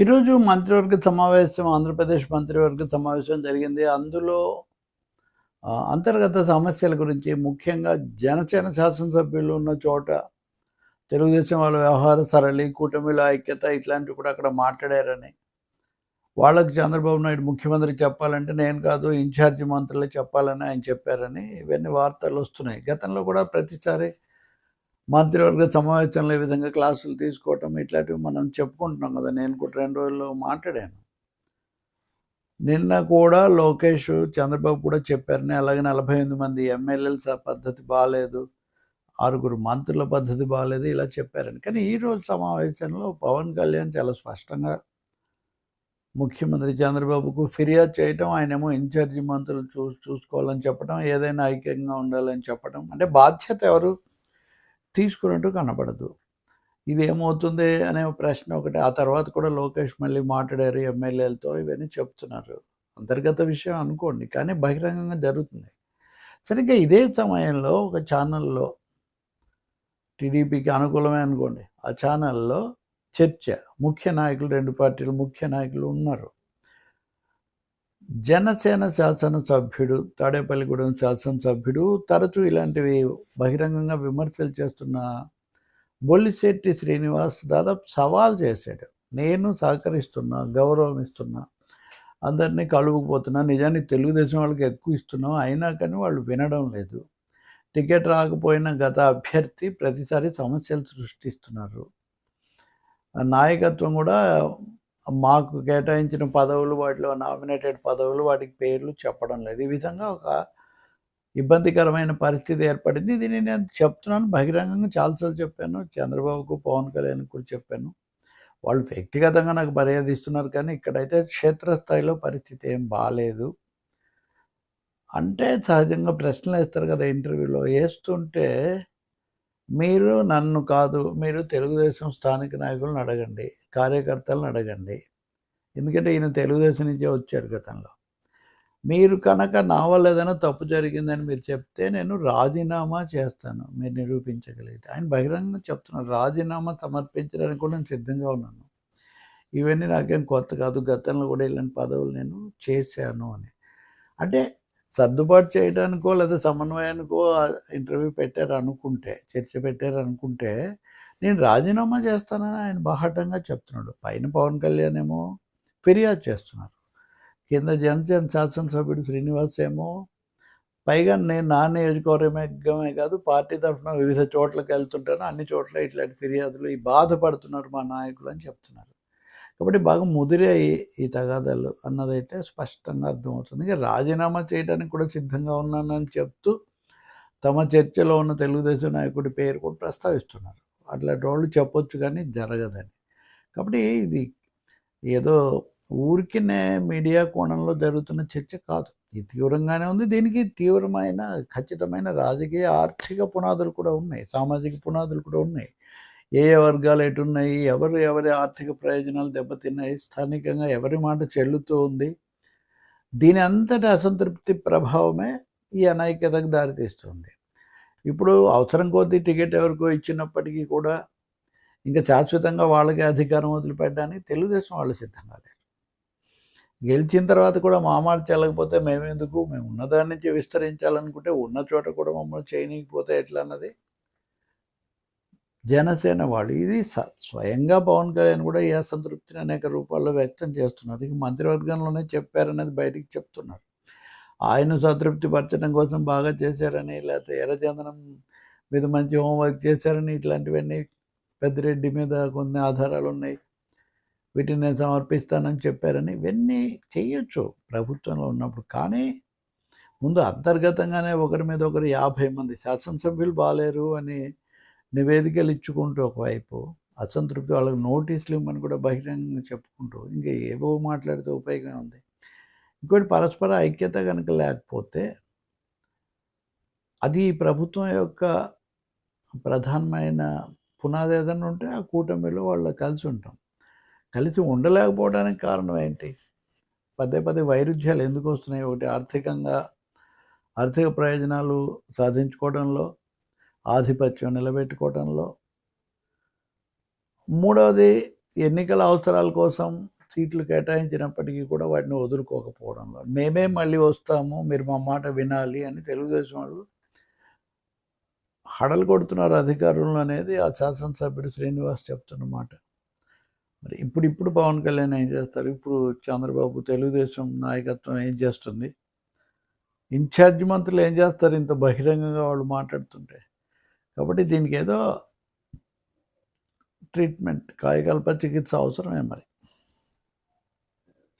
ఈరోజు మంత్రివర్గ సమావేశం ఆంధ్రప్రదేశ్ మంత్రివర్గ సమావేశం జరిగింది. అందులో అంతర్గత సమస్యల గురించి ముఖ్యంగా జనసేన శాసనసభ్యులు ఉన్న చోట తెలుగుదేశం వాళ్ళ వ్యవహార సరళి కూటమిల ఐక్యత ఇట్లాంటివి కూడా అక్కడ మాట్లాడారని. వాళ్ళకి చంద్రబాబు నాయుడు ముఖ్యమంత్రి చెప్పాలంటే నేను కాదు ఇన్ఛార్జి మంత్రులే చెప్పాలని ఆయన చెప్పారని ఇవన్నీ వార్తలు వస్తున్నాయి. గతంలో కూడా ప్రతిసారి మంత్రివర్గ సమావేశంలో ఈ విధంగా క్లాసులు తీసుకోవటం ఇట్లాంటివి మనం చెప్పుకుంటున్నాం కదా. నేను కూడా రెండు రోజుల్లో మాట్లాడాను. నిన్న కూడా లోకేష్ చంద్రబాబు కూడా చెప్పారని అలాగే నలభై ఎనిమిది మంది ఎమ్మెల్యేల పద్ధతి బాగాలేదు ఆరుగురు మంత్రుల పద్ధతి బాగాలేదు ఇలా చెప్పారని. కానీ ఈ రోజు సమావేశంలో పవన్ కళ్యాణ్ చాలా స్పష్టంగా ముఖ్యమంత్రి చంద్రబాబుకు ఫిర్యాదు చేయటం ఆయనేమో ఇన్ఛార్జి మంత్రులు చూ చూసుకోవాలని చెప్పడం ఏదైనా ఐక్యంగా ఉండాలని చెప్పడం అంటే బాధ్యత ఎవరు? తీసుకున్నట్టు కనపడదు ఇది ఏమవుతుంది అనే ప్రశ్న ఒకటి ఆ తర్వాత కూడా లోకేష్ మళ్ళీ మాట్లాడారు ఎమ్మెల్యేలతో ఇవన్నీ చెప్తున్నారు. అంతర్గత విషయం అనుకోండి కానీ బహిరంగంగా జరుగుతుంది సరిగ్గా ఇదే సమయంలో ఒక ఛానల్లో టీడీపీకి అనుకూలమే అనుకోండి ఆ ఛానల్లో చర్చ ముఖ్య నాయకులు రెండు పార్టీలు ముఖ్య నాయకులు ఉన్నారు. జనసేన శాసనసభ్యుడు తాడేపల్లిగూడెం శాసనసభ్యుడు తరచూ ఇలాంటివి బహిరంగంగా విమర్శలు చేస్తున్న బొల్లిశెట్టి శ్రీనివాస్ దాదాపు సవాల్ చేశాడు. నేను సహకరిస్తున్నా గౌరవం ఇస్తున్నా అందరినీ కలుపుకుపోతున్నా నిజానికి తెలుగుదేశం వాళ్ళకి ఎక్కువ ఇస్తున్నాం అయినా కానీ వాళ్ళు వినడం లేదు. టికెట్ రాకపోయిన గత అభ్యర్థి ప్రతిసారి సమస్యలు సృష్టిస్తున్నారు. నాయకత్వం కూడా మాకు కేటాయించిన పదవులు వాటిలో నామినేటెడ్ పదవులు వాటికి పేర్లు చెప్పడం లేదు. ఈ విధంగా ఒక ఇబ్బందికరమైన పరిస్థితి ఏర్పడింది. దీన్ని నేను చెప్తున్నాను. బహిరంగంగా చాలాసార్లు చెప్పాను. చంద్రబాబుకు పవన్ కళ్యాణ్ కూడా చెప్పాను. వాళ్ళు వ్యక్తిగతంగా నాకు మర్యాద ఇస్తున్నారు కానీ ఇక్కడైతే క్షేత్రస్థాయిలో పరిస్థితి ఏం బాగాలేదు అంటే సహజంగా ప్రశ్నలు వేస్తారు కదా ఇంటర్వ్యూలో. వేస్తుంటే మీరు నన్ను కాదు మీరు తెలుగుదేశం స్థానిక నాయకులను అడగండి కార్యకర్తలను అడగండి. ఎందుకంటే ఈయన తెలుగుదేశం నుంచే వచ్చారు గతంలో. మీరు కనుక నా వల్ల ఏదైనా తప్పు జరిగిందని మీరు చెప్తే నేను రాజీనామా చేస్తాను మీరు నిరూపించగలిగితే. ఆయన బహిరంగంగా చెప్తున్నారు రాజీనామా సమర్పించడానికి కూడా నేను సిద్ధంగా ఉన్నాను. ఇవన్నీ నాకేం కొత్త కాదు గతంలో కూడా ఇలాంటి పదవులు నేను చేశాను అని. అంటే సర్దుబాటు చేయడానికో లేదా సమన్వయానికో ఇంటర్వ్యూ పెట్టారు అనుకుంటే చర్చ పెట్టారు అనుకుంటే నేను రాజీనామా చేస్తానని ఆయన బాహటంగా చెప్తున్నాడు. పైన పవన్ కళ్యాణ్ ఏమో ఫిర్యాదు చేస్తున్నారు. కింద జనసేన శాసనసభ్యుడు శ్రీనివాస్ ఏమో పైగా నేను నా నియోజకవర్గమే కాదు పార్టీ తరఫున వివిధ చోట్లకి వెళ్తుంటాను అన్ని చోట్ల ఇట్లాంటి ఫిర్యాదులు ఈ బాధపడుతున్నారు మా నాయకులు అని చెప్తున్నారు. కాబట్టి బాగా ముదిరాయి ఈ తగాదాలు అన్నదైతే స్పష్టంగా అర్థమవుతుంది. ఇక రాజీనామా చేయడానికి కూడా సిద్ధంగా ఉన్నానని చెప్తూ తమ చర్చలో ఉన్న తెలుగుదేశం నాయకుడి పేరు కూడా ప్రస్తావిస్తున్నారు. అట్లాంటి వాళ్ళు చెప్పొచ్చు కానీ జరగదని. కాబట్టి ఇది ఏదో ఊరికినే మీడియా కోణంలో జరుగుతున్న చర్చ కాదు. ఇది తీవ్రంగానే ఉంది. దీనికి తీవ్రమైన ఖచ్చితమైన రాజకీయ ఆర్థిక పునాదులు కూడా ఉన్నాయి. సామాజిక పునాదులు కూడా ఉన్నాయి. ఏ ఏ వర్గాలు ఎటున్నాయి ఎవరు ఎవరి ఆర్థిక ప్రయోజనాలు దెబ్బతిన్నాయి స్థానికంగా ఎవరి మాట చెల్లుతూ ఉంది దీని అంతటి అసంతృప్తి ప్రభావమే ఈ అనైక్యతకు దారితీస్తుంది ఇప్పుడు అవసరం కొద్దీ టికెట్ ఎవరికో ఇచ్చినప్పటికీ కూడా ఇంకా శాశ్వతంగా వాళ్ళకి అధికారం వదిలిపెట్టడానికి తెలుగుదేశం వాళ్ళు సిద్ధంగా లేరు. గెలిచిన తర్వాత కూడా మా మాట చెల్లకపోతే మేమెందుకు? మేము ఉన్నదాని నుంచి విస్తరించాలనుకుంటే ఉన్న చోట కూడా మమ్మల్ని చేయనీకపోతే ఎట్లా అన్నది జనసేన వాళ్ళు. ఇది స- స్వయంగా పవన్ కళ్యాణ్ కూడా ఈ అసంతృప్తిని అనేక రూపాల్లో వ్యక్తం చేస్తున్నారు. ఇక మంత్రివర్గంలోనే చెప్పారనేది బయటికి చెప్తున్నారు. ఆయన సంతృప్తి పరచడం కోసం బాగా చేశారని లేకపోతే ఎర్రచందనం మీద మంచి హోంవర్క్ చేశారని ఇట్లాంటివన్నీ పెద్దిరెడ్డి మీద కొన్ని ఆధారాలు ఉన్నాయి. వీటిని నేను సమర్పిస్తానని చెప్పారని ఇవన్నీ చేయొచ్చు ప్రభుత్వంలో ఉన్నప్పుడు. కానీ ముందు అంతర్గతంగానే ఒకరి మీద ఒకరు యాభై మంది శాసనసభ్యులు బాగాలేరు అని నివేదికలు ఇచ్చుకుంటూ ఒకవైపు అసంతృప్తి వాళ్ళకి నోటీసులు ఇవ్వమని కూడా బహిరంగంగా చెప్పుకుంటూ ఇంకా ఏవో మాట్లాడితే ఉపయోగం ఉంది. ఇంకోటి పరస్పర ఐక్యత కనుక లేకపోతే అది ప్రభుత్వం యొక్క ప్రధానమైన పునాది ఏదైనా ఉంటే ఆ కూటమిలో వాళ్ళు కలిసి ఉంటాం. కలిసి ఉండలేకపోవడానికి కారణం ఏంటి? పదే పదే వైరుధ్యాలు ఎందుకు వస్తున్నాయి? ఒకటి ఆర్థికంగా ఆర్థిక ప్రయోజనాలు సాధించుకోవడంలో ఆధిపత్యం నిలబెట్టుకోవడంలో మూడవది ఎన్నికల అవసరాల కోసం సీట్లు కేటాయించినప్పటికీ కూడా వాటిని వదులుకోకపోవడంలో. మేమే మళ్ళీ వస్తాము మీరు మా మాట వినాలి అని తెలుగుదేశం వాళ్ళు హడలు కొడుతున్నారు అధికారులు అనేది. ఆ శాసనసభ్యుడు శ్రీనివాస్ చెప్తున్న మాట. మరి ఇప్పుడు ఇప్పుడు పవన్ కళ్యాణ్ ఏం చేస్తారు? ఇప్పుడు చంద్రబాబు తెలుగుదేశం నాయకత్వం ఏం చేస్తుంది? ఇన్ఛార్జ్ మంత్రులు ఏం చేస్తారు? ఇంత బహిరంగంగా వాళ్ళు మాట్లాడుతుంటే. కాబట్టి దీనికి ఏదో ట్రీట్మెంట్ కాయకల్ప చికిత్స అవసరమే మరి.